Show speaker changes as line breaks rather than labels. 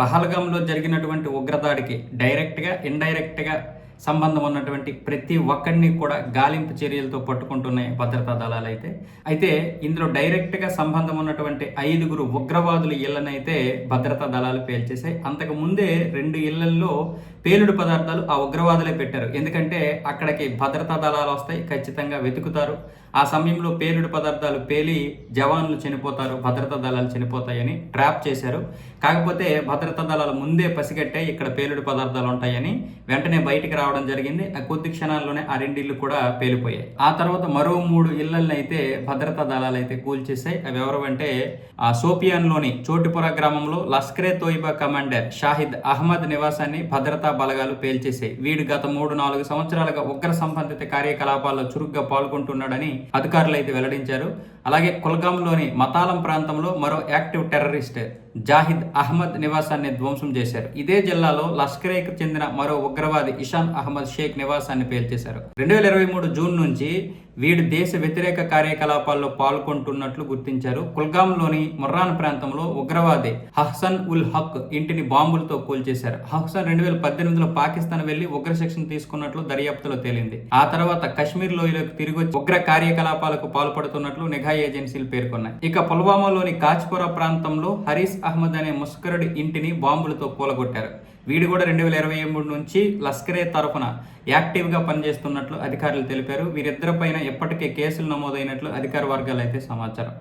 పహల్గంలో జరిగినటువంటి ఉగ్రదాడికి డైరెక్ట్గా ఇండైరెక్ట్గా సంబంధం ఉన్నటువంటి ప్రతి ఒక్కరిని కూడా గాలింపు చర్యలతో పట్టుకుంటున్నాయి భద్రతా దళాలు అయితే అయితే ఇందులో డైరెక్ట్గా సంబంధం ఉన్నటువంటి ఐదుగురు ఉగ్రవాదుల ఇళ్ళనైతే భద్రతా దళాలు పేల్చేశాయి. అంతకు ముందే రెండు ఇళ్ళల్లో పేలుడు పదార్థాలు ఆ ఉగ్రవాదులే పెట్టారు. ఎందుకంటే అక్కడికి భద్రతా దళాలు వస్తాయి ఖచ్చితంగా వెతుకుతారు. ఆ సమయంలో పేలుడు పదార్థాలు పేలి జవాన్లు చనిపోతారు భద్రతా దళాలు చనిపోతాయని ట్రాప్ చేశారు. కాకపోతే భద్రతా దళాలు ముందే పసిగట్టే ఇక్కడ పేలుడు పదార్థాలు ఉంటాయని వెంటనే బయటికి రావడం జరిగింది. ఆ కొద్ది క్షణాల్లోనే ఆ రెండిళ్ళు కూడా పేలిపోయాయి. ఆ తర్వాత మరో మూడు ఇళ్ళను అయితే భద్రతా దళాలు అయితే కూల్చేశాయి. అవి ఎవరు అంటే ఆ సోపియాన్లోని చోటిపుర గ్రామంలో లస్కరే తోయిబా కమాండర్ షాహిద్ అహ్మద్ నివాసాన్ని భద్రతా బలగాలు పేల్చేశాయి. వీడు గత మూడు నాలుగు సంవత్సరాలుగా ఉగ్ర సంబంధిత కార్యకలాపాల్లో చురుగ్గా పాల్గొంటున్నాడని అధికారులు అయితే వెల్లడించారు. అలాగే కుల్గాంలోని మతాలం ప్రాంతంలో మరో యాక్టివ్ టెర్రరిస్ట్ జాహిద్ అహ్మద్ నివాసాన్ని ధ్వంసం చేశారు. ఇదే జిల్లాలో లష్కరేకి చెందిన మరో ఉగ్రవాది ఇషాన్ అహ్మద్ షేక్ నివాసాన్ని పేల్చేశారు. రెండు వేల ఇరవై మూడు జూన్ నుంచి వీడు దేశ వ్యతిరేక కార్యకలాపాల్లో పాల్గొంటున్నట్లు గుర్తించారు. కుల్గాంలోని ముర్రాన్ ప్రాంతంలో ఉగ్రవాది హహ్సన్ ఉల్ హక్ ఇంటిని బాంబులతో కూల్చేశారు. హహ్సన్ రెండు వేల పద్దెనిమిదిలో పాకిస్తాన్ వెళ్ళి ఉగ్ర శిక్షణ తీసుకున్నట్లు దర్యాప్తులో తేలింది. ఆ తర్వాత కశ్మీర్ లోయలోకి తిరిగి వచ్చి ఉగ్ర కార్యకలాపాలకు పాల్పడుతున్నట్లు నిఘా ఏజెన్సీలు పేర్కొన్నాయి. ఇక పుల్వామాలోని కాచ్పురా ప్రాంతంలో హరీస్ అహ్మద్ అనే ముస్కరుడి ఇంటిని బాంబులతో కూలగొట్టారు. వీడు కూడా రెండు వేల ఇరవై మూడు నుంచి లస్కరే తరఫున యాక్టివ్గా పనిచేస్తున్నట్లు అధికారులు తెలిపారు. వీరిద్దరిపైన ఇప్పటికే కేసులు నమోదైనట్లు అధికార వర్గాలు అయితే సమాచారం.